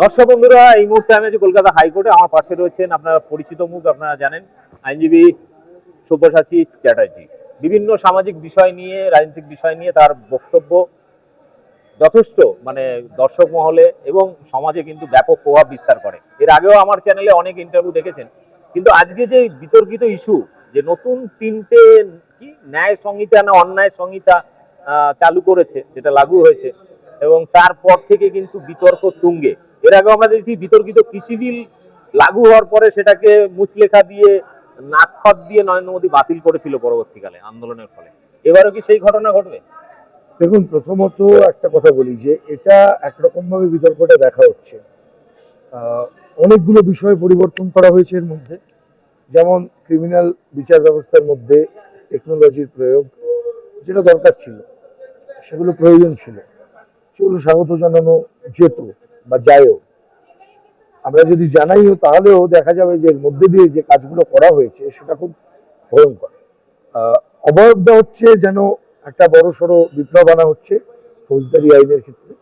দর্শক বন্ধুরা এই মুহূর্তে আমি আছি কলকাতা হাইকোর্টে। আমার পাশে রয়েছেন আপনারা পরিচিত মুখ, আপনারা জানেন, আইনজীবী সব্যসাচী চ্যাটার্জি। বিভিন্ন সামাজিক বিষয় নিয়ে, রাজনৈতিক বিষয় নিয়ে তার বক্তব্য যথেষ্ট মানে দর্শক মহলে এবং সমাজে কিন্তু ব্যাপক প্রভাব বিস্তার করে। এর আগেও আমার চ্যানেলে অনেক ইন্টারভিউ দেখেছেন, কিন্তু আজকে যে বিতর্কিত ইস্যু যে নতুন তিনটে কি, ন্যায় সংহিতা না অন্যায় সংহিতা চালু করেছে, যেটা লাগু হয়েছে, এবং তারপর থেকে কিন্তু বিতর্ক তুঙ্গে। এর আগে আমরা দেখছি বিতর্কিত কৃষি বিল লাগু হওয়ার পরে সেটাকে মুচলেখা দিয়ে নাক্ষত দিয়ে নরেন্দ্র মোদী বাতিল করেছিল পরবর্তীকালে আন্দোলনের ফলে। এবারও কি সেই ঘটনা ঘটবে? দেখুন, প্রথমত একটা কথা বলি যে এটা একরকম ভাবে বিতর্কটা দেখা হচ্ছে। অনেকগুলো বিষয় পরিবর্তন করা হয়েছে এর মধ্যে। যেমন ক্রিমিনাল বিচার ব্যবস্থার মধ্যে টেকনোলজির প্রয়োগ, যেটা দরকার ছিল, সেগুলো প্রয়োজন ছিল। সেগুলো স্বাগত জানানো যেত। বা যায়ও আমরা যদি জানাইও তাহলেও দেখা যাবে যে এর মধ্যে দিয়ে যে কাজগুলো করা হয়েছে সেটা খুব ভয়ঙ্কর। আহ, অবয়বটা হচ্ছে যেন একটা বড় সড়ো বিপ্লব আনা হচ্ছে ফৌজদারি আইনের ক্ষেত্রে।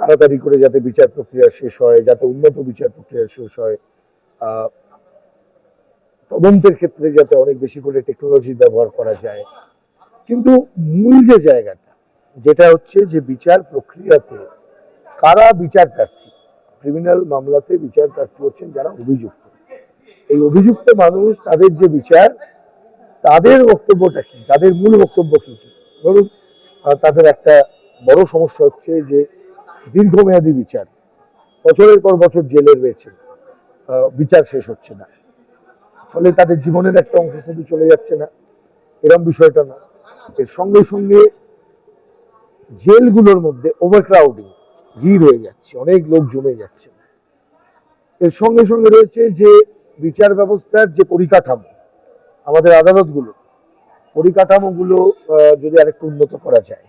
তাড়াতাড়ি করে যাতে বিচার প্রক্রিয়া শেষ হয় যাতে উন্নত বিচার প্রক্রিয়া শেষ হয়। তদন্তের ক্ষেত্রে যাতে অনেক বেশি করে টেকনোলজির ব্যবহার করা যায়। কিন্তু মূল যে জায়গাটা যেটা হচ্ছে যে বিচার প্রক্রিয়াতে কারা বিচার প্রার্থী? ক্রিমিনাল মামলাতে বিচার প্রার্থী হচ্ছেন যারা অভিযুক্ত। এই অভিযুক্ত মানুষ তাদের যে বিচার, তাদের বক্তব্যটা কি? তাদের মূল বক্তব্য কি কি? ধরুন তাদের একটা বড় সমস্যা হচ্ছে যে দীর্ঘমেয়াদী বিচার। বছরের পর বছর জেলে রয়েছে। বিচার শেষ হচ্ছে না। ফলে তাদের জীবনের একটা অংশ শুধু চলে যাচ্ছে না। এরকম বিষয়টা না। এর সঙ্গে সঙ্গে জেলগুলোর মধ্যে ওভারক্রাউডিং ভিড় হয়ে যাচ্ছে, অনেক লোক জমে যাচ্ছে। এর সঙ্গে সঙ্গে রয়েছে যে বিচার ব্যবস্থার যে পরিকাঠামো, আমাদের আদালতগুলো, পরিকাঠামোগুলো যদি আরেকটু উন্নত করা যায়।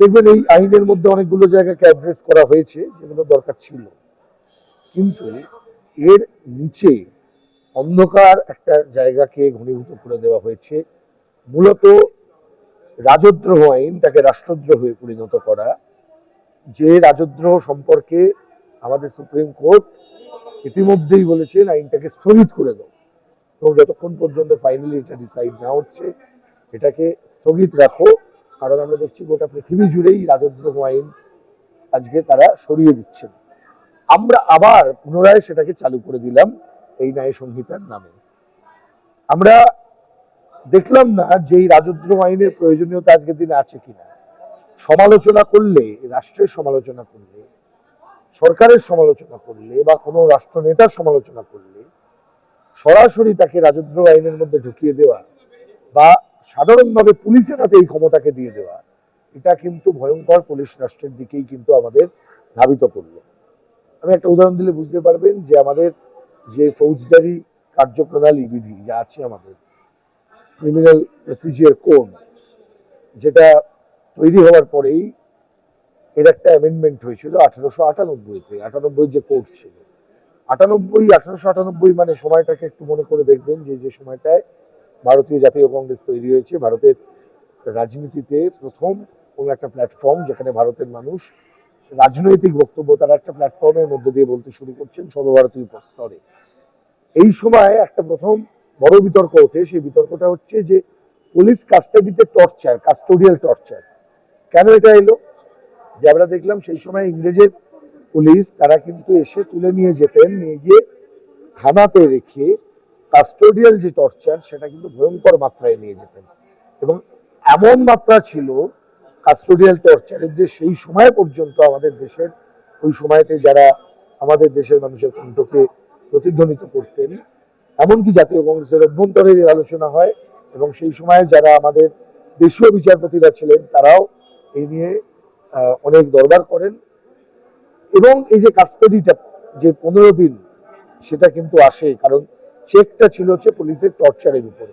দেখবেন এই আইনের মধ্যে অনেকগুলো জায়গাকে অ্যাড্রেস করা হয়েছে, যেগুলো দরকার ছিল। কিন্তু এর নিচে অন্ধকার একটা জায়গাকে ঘনীভূত করে দেওয়া হয়েছে। মূলত রাজদ্রোহ আইন তাকে রাষ্ট্রদ্রোহে পরিণত করা যে রাজদ্রোহ সম্পর্কে আমাদের সুপ্রিম কোর্ট ইতিমধ্যেই বলেছেন, আইনটাকে স্থগিত করে দাও। এবং যতক্ষণ পর্যন্ত ফাইনালি এটা ডিসাইড না হচ্ছে, এটাকে স্থগিত রাখো। কারণ আমরা দেখছি গোটা পৃথিবী জুড়েই রাজদ্রোহ আইন আজকে তারা সরিয়ে দিচ্ছেন। আমরা আবার পুনরায় সেটাকে চালু করে দিলাম এই ন্যায় সংহিতার নামে। আমরা দেখলাম না যে এই রাজদ্রোহ আইনের প্রয়োজনীয়তা আজকের দিনে আছে কিনা। সমালোচনা করলে, রাষ্ট্রের সমালোচনা করলে, সরকারের সমালোচনা করলে বা কোনো রাষ্ট্রনেতার সমালোচনা করলে, সরাসরি তাকে রাজদ্রোহ আইনের মধ্যে ঢুকিয়ে দেওয়া বা সাধারণভাবে পুলিশের হাতে এই ক্ষমতাকে দিয়ে দেওয়া, এটা কিন্তু ভয়ঙ্কর পুলিশ রাষ্ট্রের দিকেই কিন্তু আমাদের ধাবিত করল। আমি একটা উদাহরণ দিলে বুঝতে পারবেন যে আমাদের যে ফৌজদারি কার্যপ্রণালী বিধি যা আছে আমাদের ক্রিমিনাল প্রসিজিয়ার কোড যেটা তৈরি হওয়ার পরেই এর একটা অ্যামেন্ডমেন্ট হয়েছিল আঠারোশো আটানব্বইতে। আটানব্বই যে কোর্ট ছিল। আটানব্বই, আঠারোশো আটানব্বই মানে সময়টাকে একটু মনে করে দেখবেন যে যে সময়টায় ভারতীয় জাতীয় কংগ্রেস তৈরি হয়েছে। ভারতের রাজনীতিতে প্রথম কোনো একটা প্ল্যাটফর্ম যেখানে ভারতের মানুষ রাজনৈতিক বক্তব্য তারা একটা প্ল্যাটফর্মের মধ্যে দিয়ে বলতে শুরু করছেন সর্বভারতীয় স্তরে। এই সময় একটা প্রথম বড় বিতর্ক ওঠে। সেই বিতর্কটা হচ্ছে যে, পুলিশ কাস্টাডিতে টর্চার কাস্টোডিয়াল টর্চার কেন এটা এলো? যে আমরা দেখলাম সেই সময় ইংরেজের পুলিশ, তারা কিন্তু এসে তুলে নিয়ে যেতেন, নিয়ে গিয়ে থানাতে রেখে কাস্টোডিয়াল যে টর্চার, সেটা কিন্তু ভয়ঙ্কর মাত্রায় নিয়ে যেতেন। এবং এমন মাত্রা ছিল কাস্টোডিয়াল টর্চারের যে সেই সময় পর্যন্ত আমাদের দেশের, ওই সময়তে যারা আমাদের দেশের মানুষের কণ্ঠকে প্রতিধ্বনিত করতেন, এমনকি জাতীয় কংগ্রেসের অভ্যন্তরে আলোচনা হয়, এবং সেই সময়ে যারা আমাদের দেশীয় বিচারপতিরা ছিলেন, তারাও এই নিয়ে অনেক দরবার করেন। এবং এই যে কাস্টাডিটা যে পনেরো দিন, সেটা কিন্তু আসে, কারণ চেকটা ছিল হচ্ছে পুলিশের টর্চারের উপরে।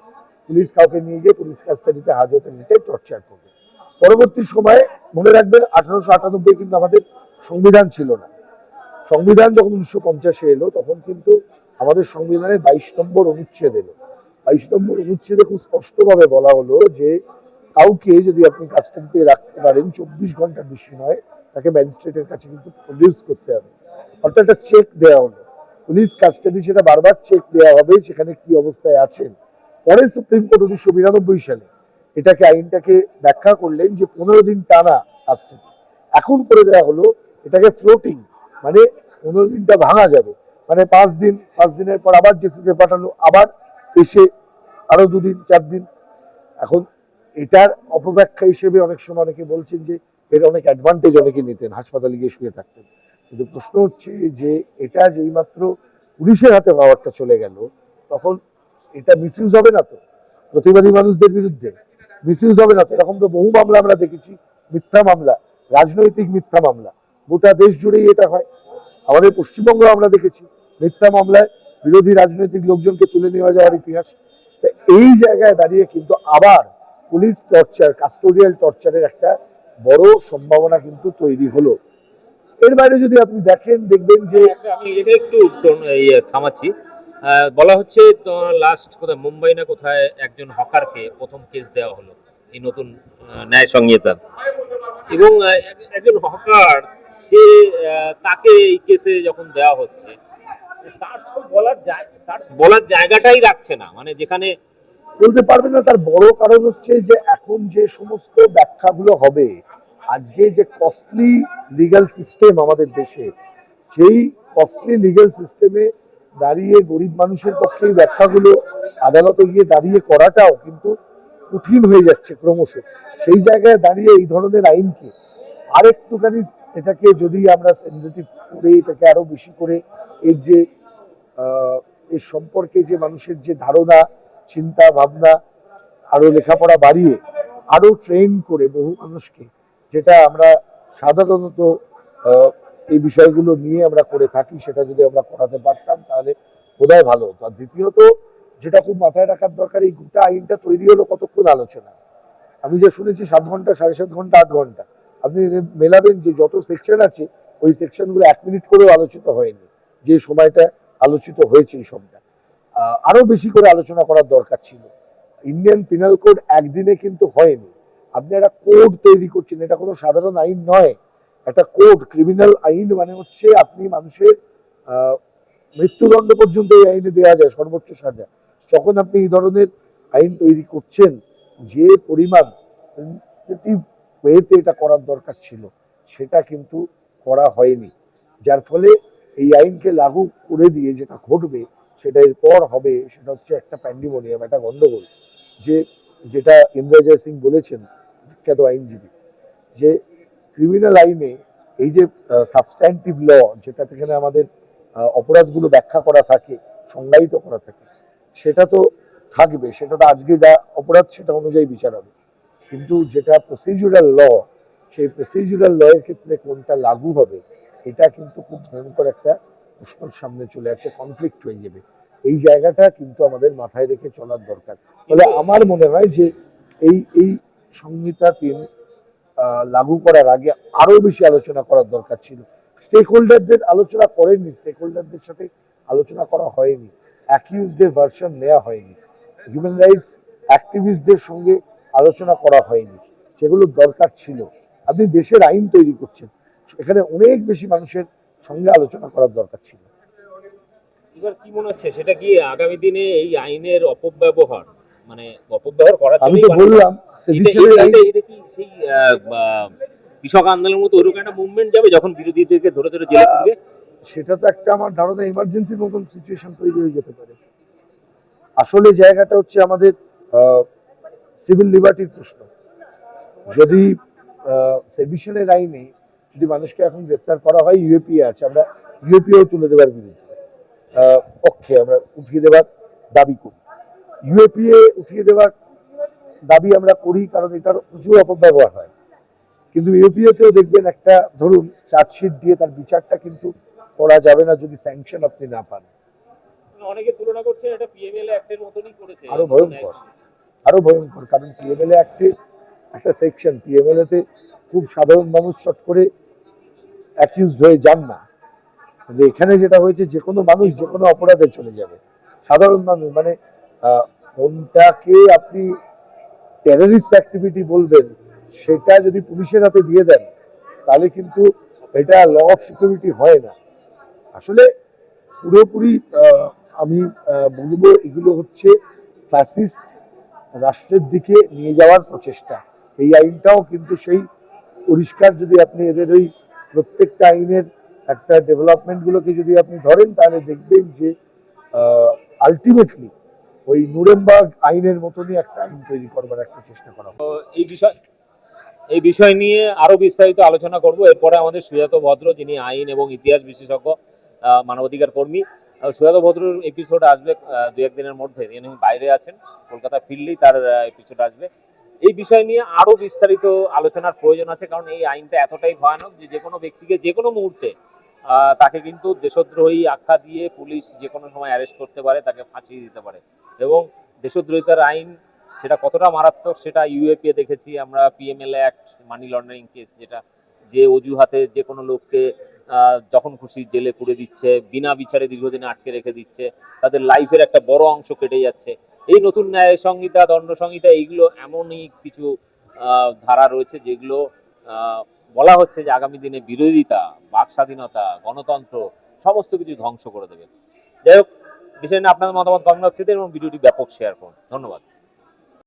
পুলিশ কাউকে নিয়ে গিয়ে পুলিশ কাস্টাডিতে হাজতে নিতে টর্চার করবে। পরবর্তী সময়ে, মনে রাখবেন, আঠারোশো আটানব্বই কিন্তু আমাদের সংবিধান ছিল না। সংবিধান যখন উনিশশো পঞ্চাশে এলো, তখন কিন্তু আমাদের সংবিধানে বাইশ নম্বর অনুচ্ছেদ এলো। বাইশ নম্বর অনুচ্ছেদে খুব স্পষ্টভাবে বলা হলো যে কাউকে যদি আপনি কাস্টাডিতে রাখতে পারেন, চব্বিশ ঘণ্টার বেশি নয়, তাকে ম্যাজিস্ট্রেটের কাছে কিন্তু প্রডিউস করতে হবে। অর্থাৎ একটা চেক দেওয়া হলো। পুলিশ কাস্টাডি সেটা বারবার চেক দেওয়া হবে, সেখানে কি অবস্থায় আছেন। পরে সুপ্রিম কোর্ট উনিশশো বিরানব্বই সালে এটাকে, আইনটাকে ব্যাখ্যা করলেন যে পনেরো দিন টানা কাস্টাডি এখন করে দেওয়া হলো, এটাকে ফ্লোটিং মানে পনেরো দিনটা ভাঙা যাবে। মানে পাঁচ দিন, পাঁচ দিনের পর আবার জেসিতে পাঠালো আবার এসে আরও দুদিন চার দিন এখন এটার অপব্যাখ্যা হিসেবে অনেক সময় অনেকে বলছেন যে এর অনেক অ্যাডভান্টেজ অনেকে নিতেন, হাসপাতালে গিয়ে শুয়ে থাকতেন। কিন্তু প্রশ্ন হচ্ছে যে এটা যেই মাত্র পুলিশের হাতে পাওয়ারটা চলে গেল, তখন এটা মিসইউজ হবে না তো? প্রতিবাদী মানুষদের বিরুদ্ধে মিসইউজ হবে না তো? এরকম তো বহু মামলা আমরা দেখেছি, মিথ্যা মামলা, রাজনৈতিক মিথ্যা মামলা, গোটা দেশ জুড়েই এটা হয়। আমাদের পশ্চিমবঙ্গ আমরা দেখেছি, মিথ্যা মামলায় বিরোধী রাজনৈতিক লোকজনকে তুলে নেওয়া যাওয়ার ইতিহাস। এই জায়গায় দাঁড়িয়ে কিন্তু আবার পুলিশ টর্চার কাস্টোডিয়াল টর্চারের একটা বড় সম্ভাবনা কিন্তু তৈরি হলো। এর বাইরে যদি আপনি দেখেন, দেখবেন যে আমি এটা একটু থামাচ্ছি। বলা হচ্ছে লাস্ট কোথায়, মুম্বাই না কোথায় একজন হকারকে প্রথম কেস দেওয়া হলো, এই নতুন ন্যায় সংহিতা। এবং এক- একজন হকার, সে তাকে এই কেসে যখন দেওয়া হচ্ছে, তার বলার তার বলার জায়গাটাই রাখছে না। মানে যেখানে বলতে পারবে না, তার বড় কারণ হচ্ছে যে এখন যে সমস্ত ব্যাখ্যাগুলো হবে, আজকে যে কস্টলি লিগ্যাল সিস্টেম আমাদের দেশে, সেই কস্টলি লিগ্যাল সিস্টেমে দাঁড়িয়ে গরিব মানুষের পক্ষে এই ব্যাখ্যাগুলো আদালতে গিয়ে দাঁড়িয়ে করাটাও কিন্তু কঠিন হয়ে যাচ্ছে ক্রমশ। সেই জায়গায় দাঁড়িয়ে এই ধরনের আইনকে আরেকটুখানি এটাকে যদি আমরা সেন্সিটিভ করে, এটাকে আরও বেশি করে এর যে এর সম্পর্কে যে মানুষের যে ধারণা চিন্তা, ভাবনা, আরও লেখাপড়া বাড়িয়ে, আরও ট্রেন করে বহু মানুষকে, যেটা আমরা সাধারণত এই বিষয়গুলো নিয়ে আমরা করে থাকি, সেটা যদি আমরা করাতে পারতাম, তাহলে বোধহয় ভালো হতো। আর দ্বিতীয়ত, যেটা খুব মাথায় রাখার দরকার, এই গোটা আইনটা তৈরি হলো কতক্ষণ আলোচনা। আমি যে শুনেছি, সাত ঘণ্টা, সাড়ে সাত ঘণ্টা, আট ঘণ্টা। আপনি মেলাবেন যে যত সেকশন আছে, ওই সেকশনগুলো এক মিনিট করেও আলোচিত হয়নি। যে সময়টা আলোচিত হয়েছে এই সবটা আহ, আরও বেশি করে আলোচনা করার দরকার ছিল। ইন্ডিয়ান পিনাল কোড একদিনে কিন্তু হয়নি। আপনি একটা কোড তৈরি করছেন এটা কোনো সাধারণ আইন নয়। একটা কোড ক্রিমিনাল আইন মানে হচ্ছে আপনি মানুষের মৃত্যুদণ্ড পর্যন্ত এই আইনে দেওয়া যায় সর্বোচ্চ সাজা। যখন আপনি এই ধরনের আইন তৈরি করছেন যে পরিমাণ সেন্সিটিভ ওয়েতে এটা করার দরকার ছিল সেটা কিন্তু করা হয়নি। যার ফলে এই আইনকে লাগু করে দিয়ে যেটা ঘটবে সেটা এরপর হবে, সেটা হচ্ছে একটা প্যান্ডিমোনিয়াম একটা গন্ডগোল। যে, যেটা ইন্দ্রজয় সিং বলেছেন, বিখ্যাত আইনজীবী, যে ক্রিমিনাল আইনে এই যে সাবস্ট্যান্টিভ ল যেটা থেকে আমাদের অপরাধগুলো ব্যাখ্যা করা থাকে, সংজ্ঞায়িত করা থাকে, সেটা তো থাকবে, সেটা তো আজকে যা অপরাধ, সেটা অনুযায়ী বিচার হবে। কিন্তু যেটা প্রসিডিউরাল ল সেই প্রসিডিউরাল ল এর ক্ষেত্রে কোনটা লাগু হবে, এটা কিন্তু খুব ভয়ঙ্কর একটা প্রশ্নের সামনে চলে আসছে কনফ্লিক্ট হয়ে যাবে। এই জায়গাটা কিন্তু আমাদের মাথায় রেখে চলার দরকার। ফলে আমার মনে হয় যে এই এই সংহিতা তিন লাগু করার আগে আরও বেশি আলোচনা করার দরকার ছিল। স্টেক হোল্ডারদের আলোচনা করেননি স্টেক হোল্ডারদের সাথে আলোচনা করা হয়নি। অ্যাকিউজদের ভার্সন নেওয়া হয়নি। হিউম্যান রাইটস অ্যাক্টিভিস্টদের সঙ্গে আলোচনা করা হয়নি। যেগুলো দরকার ছিল। আপনি দেশের আইন তৈরি করছেন। এখানে অনেক বেশি মানুষের সঙ্গে আলোচনা করার দরকার ছিল। এবার কি মনে হচ্ছে? সেটা কি আগামী দিনে এই আইনের অপব্যবহার মানে অপব্যবহার করার আমি তো বললাম এটা- কি সেই কৃষক আন্দোলনের মতো ওরকম একটা মুভমেন্ট যাবে যখন বিরোধীদেরকে ধরে ধরে জেলে তুলবে? সেটা তো একটা আমার ধারণা ইমার্জেন্সির মতন সিচুয়েশন তৈরি হয়ে যেতে পারে। আসলে জায়গাটা হচ্ছে আমাদের সিভিল লিবার্টির প্রশ্ন। যদি সেডিশনের আইনে যদি মানুষকে এখন গ্রেপ্তার করা হয় ইউএপিএ আছে আমরা ইউএপিএও তুলে দেওয়ার বিরুদ্ধে পক্ষে আমরা উঠিয়ে দেওয়ার দাবি করি। ইউএপিএ উঠিয়ে দেওয়ার দাবি আমরা করি কারণ এটার প্রচুর অপব্যবহার হয়। কিন্তু ইউপিএতেও দেখবেন একটা ধরুন চার্জশিট দিয়ে তার বিচারটা কিন্তু করা যাবে না যদি স্যাংশন আপনি না পান। অনেকে তুলনা করছে এটা পিএমএল অ্যাক্টের মতনই করেছে। আরও ভয়ঙ্কর। আরও ভয়ঙ্কর কারণ পিএমএলএ অ্যাক্টে একটা সেকশন পিএমএলএ তে খুব সাধারণ মানুষ চট করে অ্যাকিউজড হয়ে যান না। কিন্তু এখানে যেটা হয়েছে, যে কোনো মানুষ, যে কোনো অপরাধে চলে যাবে। সাধারণ মানুষ মানে কোনটাকে আপনি টেররিস্ট অ্যাক্টিভিটি বলবেন, সেটা যদি পুলিশের হাতে দিয়ে দেন, তাহলে কিন্তু এটা ল অফ সিকিউরিটি হয় না। আসলে পুরোপুরি আমি বলব এগুলো হচ্ছে ফ্যাসিস্ট রাষ্ট্রের দিকে নিয়ে যাওয়ার প্রচেষ্টা। এই আইনটাও কিন্তু সেই পরিষ্কার যদি আপনি এদের ওই প্রত্যেকটা আইনের একটা ডেভেলপমেন্টগুলোকে যদি আপনি ধরেন, তাহলে দেখবেন যে আলটিমেটলি ওই নুরেমবার্গ আইনের মতনই একটা আইন তৈরি করবার একটা চেষ্টা করা এই বিষয় এই বিষয় নিয়ে আরও বিস্তারিত আলোচনা করব। এরপরে আমাদের সুজাত ভদ্র, যিনি আইন এবং ইতিহাস বিশেষজ্ঞ মানবাধিকার কর্মী সুজাত ভদ্রর এপিসোড আসবে দু একদিনের মধ্যে। তিনি বাইরে আছেন, কলকাতা ফিরলেই তার এপিসোড আসবে। এই বিষয় নিয়ে আরও বিস্তারিত আলোচনার প্রয়োজন আছে, কারণ এই আইনটা এতটাই ভয়ানক যে যে কোনো ব্যক্তিকে যে কোনো মুহূর্তে তাকে কিন্তু দেশদ্রোহী আখ্যা দিয়ে পুলিশ যে কোনো সময় অ্যারেস্ট করতে পারে, তাকে ফাঁসিয়ে দিতে পারে। এবং দেশদ্রোহিতার আইন সেটা কতটা মারাত্মক সেটা ইউএপি এ দেখেছি আমরা PML act money laundering case যেটা, যে অজুহাতে যে কোনো লোককে যখন খুশি জেলে পুড়ে দিচ্ছে, বিনা বিচারে দীর্ঘদিনে আটকে রেখে দিচ্ছে, তাদের লাইফের একটা বড় অংশ কেটে যাচ্ছে। এই নতুন ন্যায় সংহিতা, দণ্ড সংহিতা, এইগুলো এমনই কিছু ধারা রয়েছে যেগুলো বলা হচ্ছে যে আগামী দিনে বিরোধিতা, বাক স্বাধীনতা, গণতন্ত্র, সমস্ত কিছু ধ্বংস করে দেবে। যাই হোক, বিষয় নিয়ে আপনাদের মতামত কমেন্ট বক্সে এবং ভিডিওটি ব্যাপক শেয়ার করুন। ধন্যবাদ।